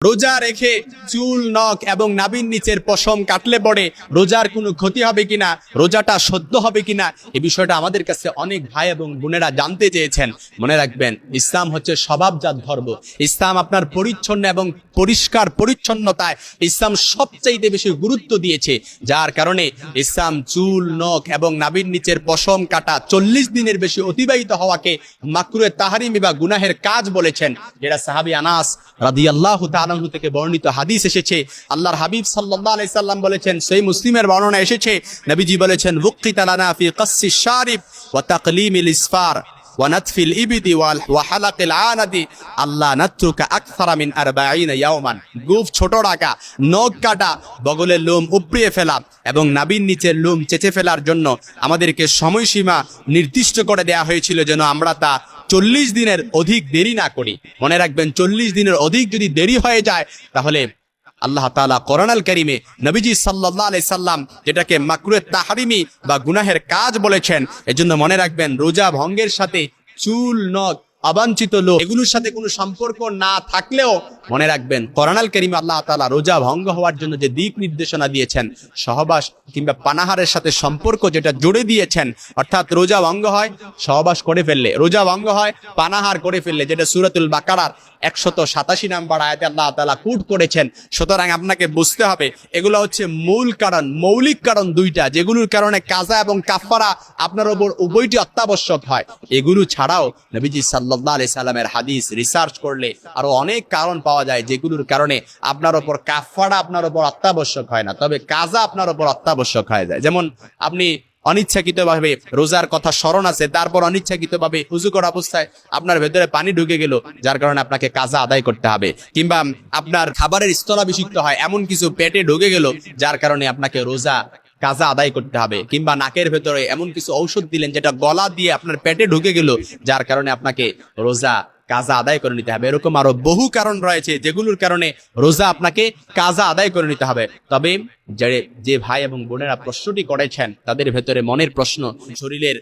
রোজা রেখে চুল, নখ এবং নাবিন নিচের পশম কাটলে পড়ে রোজার কোনো ক্ষতি হবে কিনা, রোজাটা সদ্য হবে কিনা এই বিষয়টা আমাদের কাছে অনেক ভাই এবং বোনেরা জানতে চেয়েছেন। মনে রাখবেন, ইসলাম হচ্ছে স্বভাবজাত ধর্ম। ইসলাম আপনার পরিচ্ছন্ন এবং পরিষ্কার পরিচ্ছন্নতায় ইসলাম সবচাইতে বেশি গুরুত্ব দিয়েছে। যার কারণে ইসলাম চুল, নখ এবং নাবিন নিচের পশম কাটা চল্লিশ দিনের বেশি অতিবাহিত হওয়াকে মাকরুয়ে তাহারিমি বা গুনাহের কাজ বলেছেন। যেটা সাহাবি আনাস রাদিয়াল্লাহু তাআলাহু থেকে বর্ণিত হাদিস এসেছে। আল্লাহর হাবিব সাল্লাল্লাহু আলাইহি সাল্লাম বলেছেন, সেই মুসলিমের বর্ণনা এসেছে। নবীজি বলেছেন ওয়াক্তিতা লানা ফি কাসসি শারিব ওয়া তাকলিমিল ইসফার কাটা, বগলের লোম উপড়িয়ে ফেলা এবং নাবির নিচের লোম চেঁচে ফেলার জন্য আমাদেরকে সময়সীমা নির্দিষ্ট করে দেয়া হয়েছিল যেন আমরা তা চল্লিশ দিনের অধিক দেরি না করি। মনে রাখবেন, চল্লিশ দিনের অধিক যদি দেরি হয়ে যায়, তাহলে আল্লাহ তালা করোনাল করিমে নবীজি সাল্লাহ আলি সাল্লাম যেটাকে মাকরুয়ের তাহারিমি বা গুনাহের কাজ বলেছেন, এজন্য মনে রাখবেন, রোজা ভঙ্গের সাথে চুল, নখ অবাঞ্ছিত লোক। এগুলোর সাথে কোনো সম্পর্ক না থাকলেও মনে রাখবেন, কোরআনাল করিম আল্লাহ তাআলা রোজা ভঙ্গ হওয়ার জন্য যে দিক নির্দেশনা দিয়েছেন, সহবাস কিংবা পানাহারের সাথে সম্পর্ক যেটা জুড়ে দিয়েছেন, অর্থাৎ রোজা ভঙ্গ হয়, সহবাস করে ফেললে। রোজা ভঙ্গ হয়, পানাহার করে ফেললে, যেটা সুরাতুল বাকারার একশত সাতাশি নাম্বার আয়াতে আল্লাহ তাআলা কুট করেছেন। সুতরাং আপনাকে বুঝতে হবে, এগুলো হচ্ছে মূল কারণ, মৌলিক কারণ দুইটা, যেগুলোর কারণে কাজা এবং কাফারা আপনার ওপর উভয়টি অত্যাবশ্যক হয়। এগুলো ছাড়াও নবীজি সাল্লাল্লাহু আলাইহি সাল্লামের হাদিস রিসার্চ করলে আরও অনেক কারণ পাওয়া যায় যেগুলোর কারণে আপনার ওপর কাফারা আপনার ওপর অত্যাবশ্যক হয় না। তবে কাজা আপনার ওপর অত্যাবশ্যক হয়ে যায়। যেমন আপনি অনিচ্ছাকৃতভাবে রোজার কথা স্মরণ আছে, তারপর অনিচ্ছাকৃতভাবে উজু করা অবস্থায় আপনার ভেতরে পানি ঢুকে গেল, যার কারণে আপনাকে কাজা আদায় করতে হবে। কিংবা আপনার খাবারের স্থলাভিষিক্ত হয় এমন কিছু পেটে ঢুকে গেল, যার কারণে আপনাকে রোজা কাজা আদায় করতে হবে কিংবা নাকের ভেতরে এমন কিছু ঔষধ দিলেন যেটা গলা দিয়ে আপনার পেটে ঢুকে গেল, যার কারণে আপনাকে রোজা কাজা আদায় করে নিতে হবে। এরকম আরও বহু কারণ রয়েছে যেগুলোর কারণে রোজা আপনাকে কাজা আদায় করে নিতে হবে। তবে যে ভাই এবং বোনেরা প্রশ্নটি করেছেন, তাদের ভেতরে মনের প্রশ্ন, শরীরের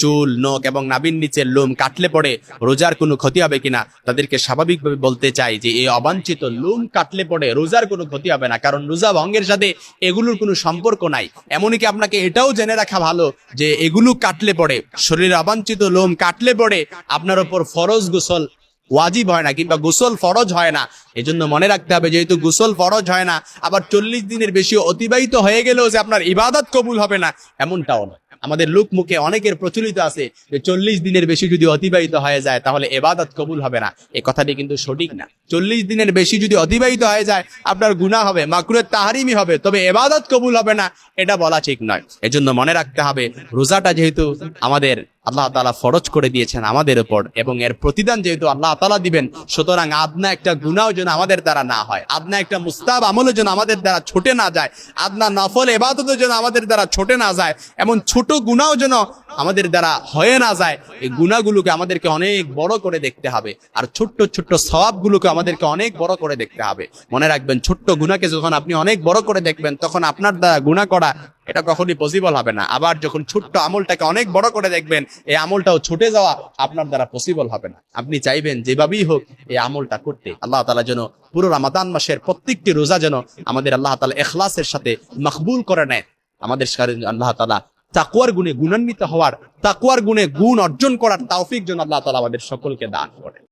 চুল, নখ এবং নাবিন নিচের লোম কাটলে পড়ে রোজার কোনো ক্ষতি হবে কিনা, তাদেরকে স্বাভাবিকভাবে বলতে চাই যে, এই অবাঞ্ছিত লোম কাটলে পড়ে রোজার কোনো ক্ষতি হবে না, কারণ রোজা ভঙ্গের সাথে এগুলোর কোনো সম্পর্ক নাই। এমনকি আপনাকে এটাও জেনে রাখা ভালো যে, এগুলো কাটলে পড়ে শরীরের অবাঞ্ছিত লোম কাটলে পড়ে আপনার ওপর ফরজ গোসল ওয়াজিব হয় না কিংবা গোসল ফরজ হয় না। এজন্য মনে রাখতে হবে, যেহেতু গোসল ফরজ হয় না, আবার চল্লিশ দিনের বেশি অতিবাহিত হয়ে গেলেও যে আপনার ইবাদত কবুল হবে না, এমনটাও নয়। আমাদের লোক মুখে অনেকের প্রচলিত আছে যে চল্লিশ দিনের বেশি যদি অতিবাহিত হয়ে যায়, তাহলে এবাদত কবুল হবে না। এ কথাটি কিন্তু সঠিক না। চল্লিশ দিনের বেশি যদি অতিবাহিত হয়ে যায়, আপনার গুণা হবে মাকুরের তাহারিমি হবে, তবে এবাদত কবুল হবে না, এটা বলা ঠিক নয়। এজন্য মনে রাখতে হবে, রোজাটা যেহেতু আমাদের আল্লাহ তালা ফরজ করে দিয়েছেন আমাদের উপর এবং এর প্রতিদান যেহেতু আল্লাহ তালা দিবেন, সুতরাং আদনা একটা গুণাও যেন আমাদের দ্বারা না হয়। আদনা একটা মুস্তাব আমলও যেন আমাদের দ্বারা ছোটে না যায়। আদনা নফল এবাদতও যেন আমাদের দ্বারা ছোটে না যায়। এমন ছোট গুণাও যেন আমাদের দ্বারা হয়ে না যায়, এই গুণাগুলোকে আমাদেরকে অনেক বড় করে দেখতে হবে। আর ছোট্ট ছোট্ট স্বভাবগুলোকে আমাদেরকে অনেক বড় করে দেখতে হবে। মনে রাখবেন, ছোট্ট গুণাকে যখন আপনি অনেক বড় করে দেখবেন, তখন আপনার দ্বারা গুণা করা এটা কখনই পসিবল হবে না। আবার যখন ছোট্ট আমলটাকে অনেক বড় করে দেখবেন, এই আমলটাও ছুটে যাওয়া আপনার দ্বারা পসিবল হবে না। আপনি চাইবেন যেভাবেই হোক এই আমলটা করতে। আল্লাহ তালা যেন পুরো রামাদান মাসের প্রত্যেকটি রোজা যেন আমাদের আল্লাহ তালা এখলাসের সাথে মকবুল করে নেয়। আমাদের আল্লাহ তালা তাকুয়ার গুণে গুণান্বিত হওয়ার তাকুয়ার গুণে গুণ অর্জন করার তাওফিক যেন আল্লাহ তালা আমাদের সকলকে দান করে